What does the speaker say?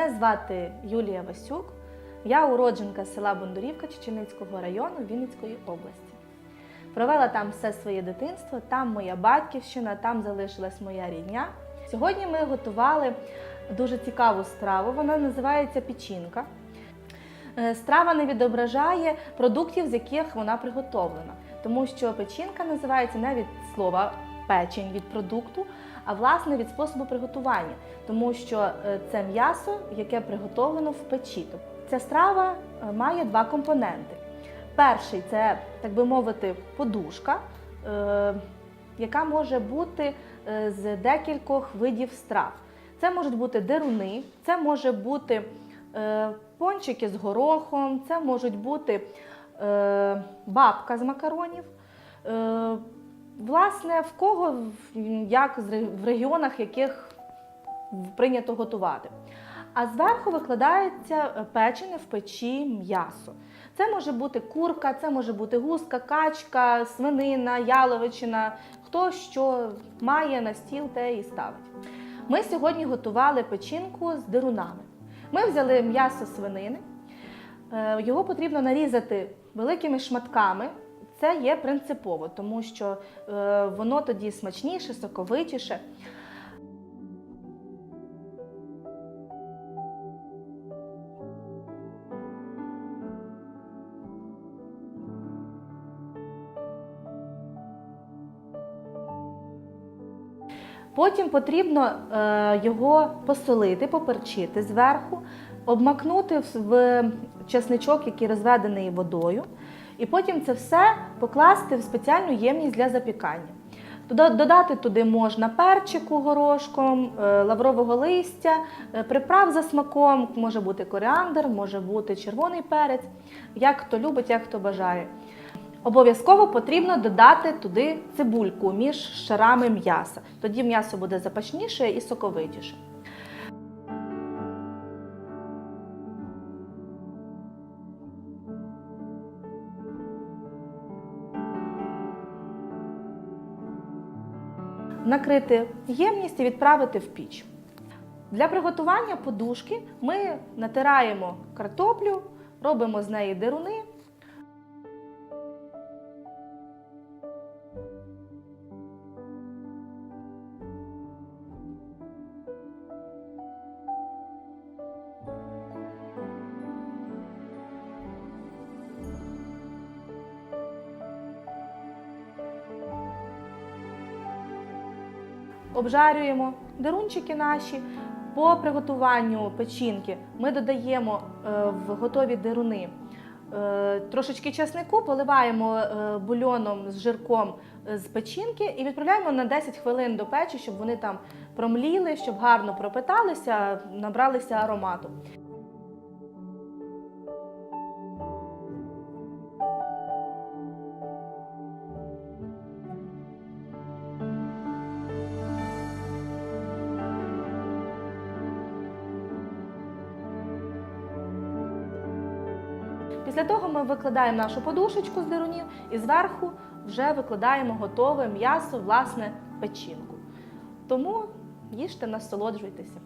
звати Юлія Васюк. Я уродженка села Бондурівка Чеченицького району Вінницької області. Провела там все своє дитинство, там моя батьківщина, там залишилась моя рідня. Сьогодні ми готували дуже цікаву страву. Вона називається печінка. Е, Страва не відображає продуктів, з яких вона приготовлена, тому що печінка називається не від слова печень від продукту, а власне від способу приготування, тому що е, це м'ясо, яке приготовлено в печі. Тобто Ця страва е, має два компоненти. Перший це, так би мовити, подушка, е, яка може бути з декількох видів страв. Це можуть бути деруни, це може бути пончики з горохом, це можуть бути бабка з макаронів. Власне, в кого як в регіонах, яких прийнято готувати. А зверху викладається е, печене в печі м'ясо. Це може бути курка, це може бути гуска, качка, свинина, яловичина. Хто що має на стіл, те і ставить. Ми сьогодні готували печінку з дирунами. Ми взяли м'ясо свинини, Е, його потрібно нарізати великими шматками. Це є принципово, тому що е, воно тоді смачніше, соковитіше. Потім потрібно е, його посолити, поперчити зверху, обмакнути в- в чесничок, який розведений водою, і потім це все покласти в спеціальну ємність для запікання. Додати туди можна перчику горошком, е, лаврового листя, е, приправ за смаком, може бути коріандр, може бути червоний перець, як хто любить, як хто бажає. Обов'язково потрібно додати туди цибульку між шарами м'яса. Тоді м'ясо буде запашніше і соковитіше. Накрити ємність і відправити в піч. Для приготування подушки ми натираємо картоплю, робимо з неї деруни. Обжарюємо дерунчики наші. По приготуванню печінки ми додаємо е, в готові деруни е, трошечки часнику, поливаємо е, бульоном з жирком з печінки і відправляємо на 10 хвилин до печі, щоб вони там промліли, щоб гарно пропиталися, набралися аромату. Після того ми викладаємо нашу подушечку з дирунів і зверху вже викладаємо готове м'ясо, власне, печінку. Тому їжте, насолоджуйтеся.